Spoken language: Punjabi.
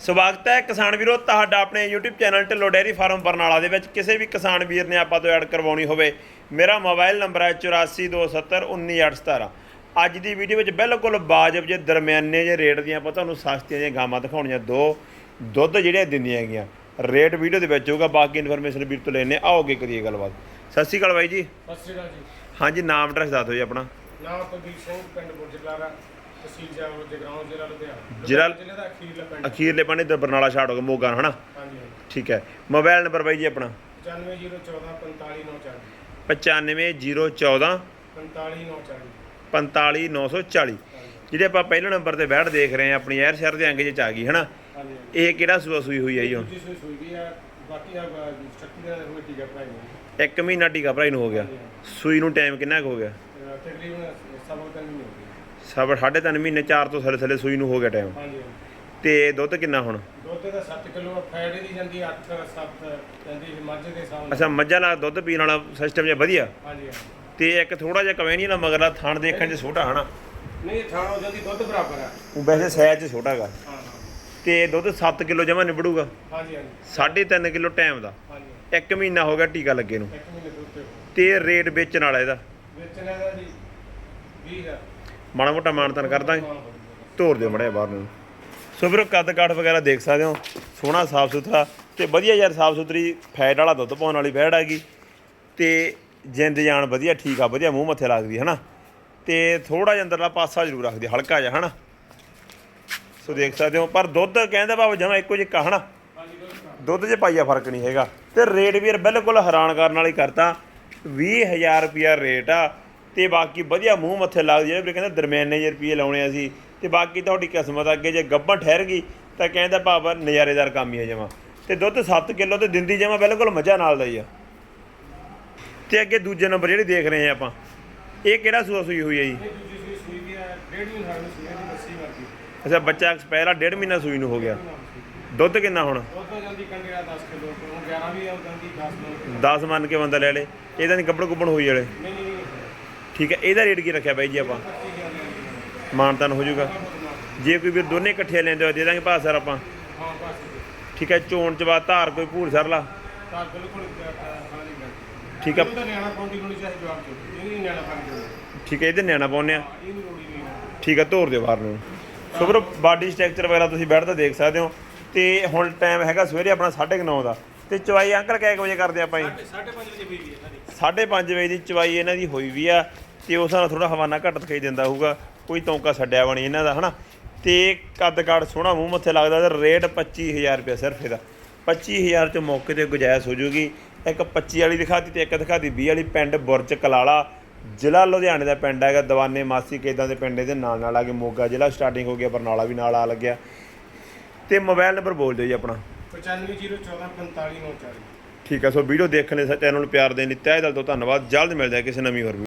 ਸਵਾਗਤ ਹੈ ਕਿਸਾਨ ਵੀਰੋ ਤੁਹਾਡਾ ਆਪਣੇ YouTube channel Dhillon dairy farm Barnala ਦੇ ਵਿੱਚ। ਕਿਸੇ ਵੀ ਕਿਸਾਨ ਵੀਰ ਨੇ ਆਪਾਂ ਤੋਂ ਐਡ ਕਰਵਾਉਣੀ ਹੋਵੇ ਮੇਰਾ ਮੋਬਾਈਲ ਨੰਬਰ ਹੈ 8427191817 ਅੱਜ ਦੀ ਵੀਡੀਓ ਵਿੱਚ ਬਿਲਕੁਲ ਵਾਜਬ ਜੇ ਦਰਮਿਆਨੇ ਜੇ ਰੇਟ ਦੀਆਂ ਆਪਾਂ ਤੁਹਾਨੂੰ ਸਸਤੀਆਂ ਜਿਹੀਆਂ ਗਾਵਾਂ ਦਿਖਾਉਣੀਆਂ। ਦੋ ਦੁੱਧ ਜਿਹੜੇ ਦਿੰਦੀਆਂ ਹੈਗੀਆਂ ਰੇਟ ਵੀਡੀਓ ਦੇ ਵਿੱਚ ਹੋਊਗਾ ਬਾਕੀ ਇਨਫੋਰਮੇਸ਼ਨ ਵੀਰ ਤੋਂ ਲੈਣੇ ਆਓਗੇ ਕਰੀਏ ਗੱਲਬਾਤ। ਸਤਿ ਸ਼੍ਰੀ ਅਕਾਲ ਬਾਈ ਜੀ। ਸਤਿ ਸ਼੍ਰੀ ਅਕਾਲ ਜੀ। ਹਾਂਜੀ ਨਾਮ ਐਡਰੈਸ ਦੱਸ ਦਿਓ ਜੀ ਆਪਣਾ। ਨਾਮ ਕੁਲਦੀਪ ਸਿੰਘ ਪਿੰਡ ਬੁਰਜਲਾਰਾ ਤਹਿਸੀਲ ਜਾਵਰ ਜਗਰਾਉਂ ਜ਼ਿਲ੍ਹਾ ਲੁਧਿਆਣਾ। ਜ਼ਿਲ੍ਹਾ- ਲੁਧਿਆਣਾ ਜ਼ਿਲ੍ਹੇ ਦਾ ਅਖੀਰਲਾ ਪਿੰਡ। ਅਖੀਰਲੇ ਪਾਣੀ ਤੇ ਬਰਨਾਲਾ ਛਾੜ ਹੋ ਗਿਆ ਮੋਗਾ ਹਨਾ? ਹਾਂਜੀ ਠੀਕ ਹੈ। ਮੋਬਾਈਲ ਨੰਬਰ ਬਾਈ ਜੀ ਆਪਣਾ? 9501445940 95014 45940 45940 ਜਿਹੜੇ ਆਪਾਂ ਪਹਿਲੇ ਨੰਬਰ ਤੇ ਬੈਠ ਦੇਖ ਰਹੇ ਆ ਆਪਣੀ ਯਾਰ ਸ਼ਹਿਰ ਦੇ ਅੰਗ 'ਚ ਆ ਗਈ ਹਨਾ? ਹਾਂਜੀ ਇਹ ਕਿਹੜਾ ਸੂਆ ਸੂਈ ਹੋਈ ਆ ਜੀ ਹੁਣ? ਦੂਜੀ ਸੂਈ ਸੂਈ ਵੀ ਆ ਬਾਕੀ ਆ ਸ਼ਕਤੀ ਦਾ ਹੋਏ ਟੀਕਾ ਭਰਾਈ ਨੇ। ਇੱਕ ਮਹੀਨਾ ਟੀਕਾ ਭਰਾਈ ਨੂੰ ਹੋ ਗਿਆ। ਸੂਈ ਨੂੰ ਟਾਈਮ ਕਿੰਨਾ ਕੁ ਹੋ ਗਿਆ? ਤਕਰੀਬਨ ਹੋ ਗਏ ਸਭ ਸਾਢੇ ਤਿੰਨ ਮਹੀਨੇ ਚਾਰ ਤੋਂ ਥੱਲੇ ਥੱਲੇ ਸੂਈ ਨੂੰ ਹੋ ਗਿਆ ਟਾਈਮ ਹਾਂਜੀ। ਤੇ ਦੁੱਧ ਕਿੰਨਾ ਹੁਣ? ਦੁੱਧ ਦਾ 7 ਕਿਲੋ ਫੈਟ ਦੀ ਜਾਂਦੀ 8 7 ਜਾਂਦੀ ਮੱਝ ਦੇ ਨਾਲ। ਅੱਛਾ ਮੱਝਾਂ ਨਾਲ ਦੁੱਧ ਪੀਣ ਵਾਲਾ ਸਿਸਟਮ ਜਿਹਾ ਵਧੀਆ? ਹਾਂਜੀ। ਤੇ ਇੱਕ ਥੋੜਾ ਜਿਹਾ ਕਵੇਂ ਨਹੀਂ ਨਾ ਮਗਰਲਾ ਥਣ ਦੇਖਣ 'ਚ ਛੋਟਾ ਹਨਾ? ਨਹੀਂ ਥਾਣਾ ਹੋ ਜਾਂਦੀ ਦੁੱਧ ਬਰਾਬਰ ਆ। ਉਹ ਵੈਸੇ ਸਾਈਜ਼ 'ਚ ਛੋਟਾ ਹੈਗਾ ਹਾਂ ਹਾਂ। ਤੇ ਦੁੱਧ 7 ਕਿਲੋ ਜਮਾ ਨਿਬੜੂਗਾ? ਹਾਂਜੀ ਹਾਂਜੀ। 3.5 ਕਿਲੋ ਟਾਈਮ ਦਾ। ਹਾਂਜੀ ਇੱਕ ਮਹੀਨਾ ਹੋ ਗਿਆ ਟੀਕਾ ਲੱਗੇ ਨੂੰ। ਇੱਕ ਮਹੀਨੇ ਦੁੱਧ ਤੇ। ਰੇਟ ਵੇਚਣ ਵਾਲਾ ਇਹਦਾ? ਵੇਚਣਾ ਦਾ ਜੀ 20000 ਮਾੜਾ ਮੋਟਾ ਮਾਨਤਨ ਕਰ ਦਾਂਗੇ। ਧੋਰ ਦਿਓ ਮੜਿਆ ਬਾਹਰ ਨੂੰ। ਸੋ ਵੀਰੋ, ਕੱਦ ਕਾਠ ਵਗੈਰਾ ਦੇਖ ਸਕਦੇ ਹੋ। ਸੋਹਣਾ, ਸਾਫ਼ ਸੁਥਰਾ ਤੇ ਵਧੀਆ ਯਾਰ ਸਾਫ਼ ਸੁਥਰੀ ਫੈਟ ਵਾਲਾ ਦੁੱਧ ਪਾਉਣ ਵਾਲੀ ਫੈਟ ਹੈਗੀ। ਤੇ ਜਿੰਦ ਜਾਨ ਵਧੀਆ, ਠੀਕ ਆ, ਵਧੀਆ, ਮੂੰਹ ਮੱਥੇ ਲੱਗਦੀ ਹੈ ਹਨਾ? ਤੇ ਥੋੜਾ ਜਿਹਾ ਅੰਦਰਲਾ ਪਾਸਾ ਜ਼ਰੂਰ ਰੱਖਦੇ, ਹਲਕਾ ਜਿਹਾ, ਹਨਾ? ਸੋ ਦੇਖ ਸਕਦੇ ਹੋ, ਪਰ ਦੁੱਧ ਕਹਿੰਦਾ ਭਾਵੇਂ ਜਮਾ ਇੱਕੋ ਜਿਹਾ ਹਨਾ? ਦੁੱਧ 'ਚ ਪਾਈਆ ਫ਼ਰਕ ਨਹੀਂ ਹੈਗਾ। ਤੇ ਰੇਟ ਵੀ ਯਾਰ ਬਿਲਕੁਲ ਹੈਰਾਨ ਕਰਨ ਵਾਲੀ ਕਰਤਾ। 20000 ਰੁਪਿਆ ਰੇਟ ਆ। ਤੇ ਬਾਕੀ ਵਧੀਆ ਮੂੰਹ ਮੱਥੇ ਲੱਗਦੀ ਜਿਹੜੇ ਵੀ ਕਹਿੰਦੇ ਦਰਮਿਆਨੇ ਜਿਹੇ ਰੁਪਏ ਲਾਉਣੇ ਆ ਸੀ ਤੇ ਬਾਕੀ ਤੁਹਾਡੀ ਕਿਸਮਤ ਅੱਗੇ ਜੇ ਗੱਭਣ ਠਹਿਰ ਗਈ ਤਾਂ ਕਹਿੰਦਾ ਭਾਵਾ ਨਜ਼ਾਰੇਦਾਰ ਕੰਮ ਹੀ ਹੈ ਜਮਾ ਤੇ ਦੁੱਧ 7 ਕਿਲੋ ਤੇ ਦਿੰਦੀ ਜਮਾ ਬਿਲਕੁਲ ਮੱਝਾਂ ਨਾਲ ਦਾ ਹੀ ਆ। ਤੇ ਅੱਗੇ ਦੂਜੇ ਨੰਬਰ ਜਿਹੜੀ ਦੇਖ ਰਹੇ ਆ ਆਪਾਂ ਇਹ ਕਿਹੜਾ ਸੂਆ ਸੂਈ ਹੋਈ ਹੈ ਜੀ? ਇਹ ਦੂਜੀ ਸੂਈ ਸੂਈ ਵੀ ਆ ਡੇਢ ਮਹੀਨੇ ਹਾਲ ਨੂੰ ਸੂਈ ਦੀ ਲੱਸੀ ਵਰਗੀ ਅੱਛਾ ਬੱਚਾ ਐਕਸਪਾਇਰ ਆ ਡੇਢ ਮਹੀਨਾ ਸੂਈ ਨੂੰ ਹੋ ਗਿਆ। ਦੁੱਧ ਕਿੰਨਾ ਹੁਣ? ਦੁੱਧ ਜਾਂਦੀ ਕੰਡੇ ਦਾ 10 ਕਿਲੋ ਹੁਣ 11 ਵੀ ਆ ਜਾਂਦੀ 10 ਕਿਲੋ। 10 ਮੰਨ ਕੇ ਬੰਦਾ ਲੈ ਲੇ ਇਹਦਾ ਨਹੀਂ ਕੱਪੜ ਕੁੱਪੜ ਹੋਈ ਵਾਲੇ ਨਹੀਂ ਠੀਕ ਹੈ ਇਹਦਾ ਰੇਟ ਕੀ ਰੱਖਿਆ ਬਾਈ ਜੀ ਆਪਾਂ? 25000 ਦੀ ਮਾਨਤਾਨ ਹੋ ਜਾਊਗਾ। ਜੇ ਕੋਈ ਵੀ ਦੋਨੇ ਇਕੱਠੇ ਲੈਂਦੇ ਹੋ ਦੇ ਦਾਂਗੇ ਭਾਅ ਸਰ ਆਪਾਂ। ਠੀਕ ਹੈ ਚੋਣ ਚ ਬਾਅਦ ਧਾਰ ਕੋਈ ਭੂਰ ਸਰ ਲਾ ਠੀਕ ਹੈ। ਪਾਉਂਦੀ ਪਾਉਂਦੀ ਠੀਕ ਹੈ ਇਹਦੇ ਨਿਆਣਾ ਪਾਉਨੇ ਆ ਠੀਕ ਹੈ ਧੋਰ ਦਿਓ ਬਾਹਰ ਨੂੰ। ਸੋ ਵੀਰੋ ਬਾਡੀ ਸਟਰਕਚਰ ਵਗੈਰਾ ਤੁਸੀਂ ਬੈਠ ਦੇਖ ਸਕਦੇ ਹੋ। ਤੇ ਹੁਣ ਟਾਈਮ ਹੈਗਾ ਸਵੇਰੇ ਆਪਣਾ 9:30 ਦਾ। ਤੇ ਚਵਾਈ ਅੰਕਲ ਕਿੰਨੇ ਕੁ ਵਜੇ ਕਰਦੇ ਆਪਾਂ ਜੀ? 5:30 ਵਜੇ ਹੋਈ ਵੀ ਹੈ ਸਾਡੀ। 5:30 ਵਜੇ ਦੀ ਚਵਾਈ ਇਹਨਾਂ ਦੀ ਹੋਈ ਵੀ ਆ। ਤੇ ਉਸ ਨਾਲ ਥੋੜਾ ਹਵਾਨਾ ਘੱਟ ਦਿਖਾਈ ਦਿੰਦਾ ਹੋਊਗਾ। ਕੋਈ ਤੌਂਕਾ ਛੱਡਿਆ ਬਣੀ ਇਹਨਾਂ ਦਾ ਹਨਾ? ਤੇ ਕੱਦ ਕਾੜ ਸੋਹਣਾ ਮੂੰਹ ਮੱਥੇ ਲੱਗਦਾ ਤੇ ਰੇਟ 25000 ਰੁਪਏ ਸਿਰਫ ਇਹਦਾ। 25000 ਚ ਮੌਕੇ ਤੇ ਗੁਜਾਇਸ਼ ਹੋ ਜੂਗੀ। ਇੱਕ 25 ਵਾਲੀ ਦਿਖਾਤੀ ਤੇ ਇੱਕ ਦਿਖਾਤੀ 20 ਵਾਲੀ ਪਿੰਡ ਬੁਰਜ ਕਲਾਲਾ। ਜ਼ਿਲ੍ਹਾ ਲੁਧਿਆਣੇ ਦਾ ਪਿੰਡ ਹੈਗਾ ਦੀਵਾਨੇ ਮਾਸੀ ਕੇਦਾਂ ਦੇ ਪਿੰਡ ਇਹਦੇ ਨਾਲ ਨਾਲ ਆ ਕੇ ਮੋਗਾ ਜ਼ਿਲ੍ਹਾ ਸਟਾਰਟਿੰਗ ਹੋ ਗਿਆ ਬਰਨਾਲਾ ਵੀ ਨਾਲ ਆ ਲੱਗਿਆ। ਤੇ ਮੋਬਾਈਲ ਨੰਬਰ ਬੋਲ ਦਿਓ ਜੀ ਆਪਣਾ। 9501445940 ਠੀਕ ਹੈ ਸੋ ਵੀਡੀਓ ਦੇਖਣ ਲਈ ਚੈਨਲ ਨੂੰ ਪਿਆਰ ਦੇਣ ਲਈ ਤਹਿ ਦਿਲ ਤੋਂ ਧੰਨਵਾਦ। ਜਲਦ ਮਿਲਦੇ ਹਾਂ ਕਿਸੇ ਨਵੀਂ ਹੋਰ